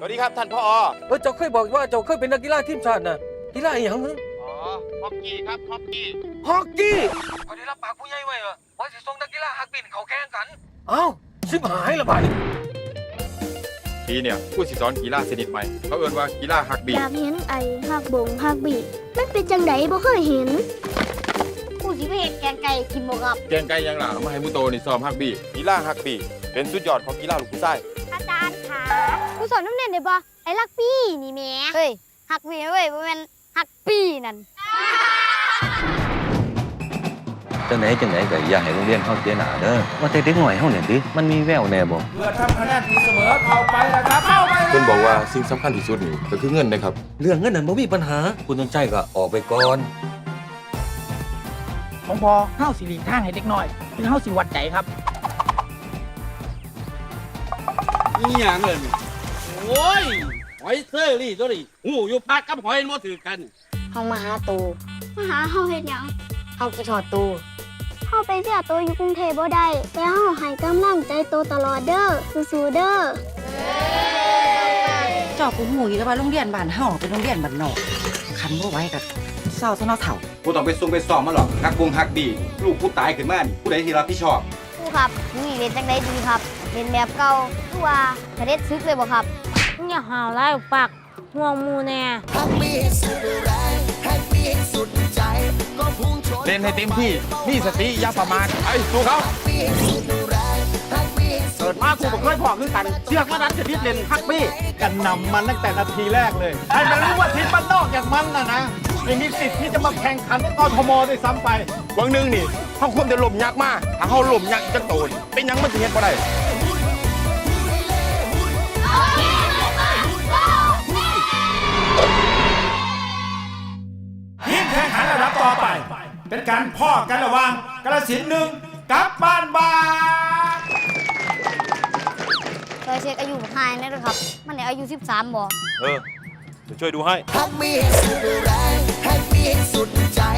สวัสดีครับท่านพ่อเออเจ้าเคยบอกว่าเจ้าเคยเป็นนักกีฬาทีมชาติน่ะกีฬาอหย่างหึอ๋อฮอกกี้ครับฮอกกี้ฮอกกี้เขาได้รับปากผู้ใหญ่ไว้เหรอว่าสิส่งนักกีฬาฮักบินเขาแข่งกันเอ้าชิบหายละบาดนี้ปีเนี่ยผู้สิสอนกีฬาชนิดใหม่ เขาเอ่นว่ากีฬาฮักบี้อยากเห็นไอ้หักบงหักบีมันเป็นจังไดบ่เคยเห็นผู้สิไปเฮ็ดแกงไก่กินบ่ครับเกงไกยังล่ะเอามาให้มุโตนี่ซ้อมฮักบี้กีฬาฮักบี้เป็นสุดยอดของกีฬาลูกผู้ชายอาจารย์ค่ะผู้ สอนน้ำเน่นได้บ่ไอ้ลักปี้นี่แหม่เฮ้ยหักปี้เว้ยบ่แม่นหักปี้นั่นจังไหนจังไหนก็อย่าให้โรงเรียนเฮาเสียหน้าเด้อว่าแต่เด็กหน่อยเฮาเนี่ยติมันมีแววแน่บ่เพื่อทำคะแนนตีเสมอเข้าไปนะครับเข้าไปเพิ่นบอกว่าสิ่งสำคัญที่สุดนี่ก็คือเงินนะครับ เรื่องเงินนั้นบ่มีปัญหา คุณต้องใจก็ออกไปก่อนของพอเฮาสิหลีกทางให้เด็กน้อยคือเฮาสิวัดใจครับอีหยังเลยนี่ โอ้ยหอยเซอรี่ตัวนี้หูอยู่ปากกับหอยมันบ่ถือกัน เฮามาหาตูมาหาเฮาเฮ็ดหยังเฮาไปถอดตูเฮาไปเสียตัวอยู่กรุงเทพบ่ได้ แต่เฮาให้กำลังใจโตตลอดเด้อสู้ๆเด้อเจ้ากูหูอยู่แล้วว่าโรงเรียนบ้านเฮาเป็นโรงเรียนบ้านนอกคันบ่ไหว้กับเศร้าซะเนาะเฒ่า กูต้องไปซุ่มไปซ้อมมาหรอกฮักบงฮักบีลูกผู้ตายขึ้นมานี่ผู้ใดที่รับผิดชอบ ครูครับนี่เรียนจังไดดีครับเรียนแบบเก่าคือว่าจะเด็ดซึกเลยบ่ครับ อย่าหาวไล่ปากห่วงหมูแน่เล่นให้เต็มที่มีสติอย่าประมาทไอ้สู้เขาเกิดมากูบ่เคยพอคือกัน เชือกมานั้นจะพิษเล่นฮักบี้กันนำมันตั้งแต่นาทีแรกเลยให้มันรู้ว่าทีมบ้านนอกอย่างมันนะนะไม่มีสิทธิ์ที่จะมาแข่งขันกทมด้วยซ้ำไปวังหนึงนี่เขาควรจะหล่มยักษ์มาถ้าเขาหล่มยักษ์จะโตนเป็นหยังมันสิเฮ็ดบ่ได้ เป็นการพ่อกันระหว่างกระสินธุ์หนึ่งกับบ้านบางเคยเช็คอายุของนายนะเด้อครับ มันได้อายุ 13บ่เออเดี๋ยวช่วยดูให้ฮักมีให้สุดแรงฮักมีให้สุดใจก็พุ่งชน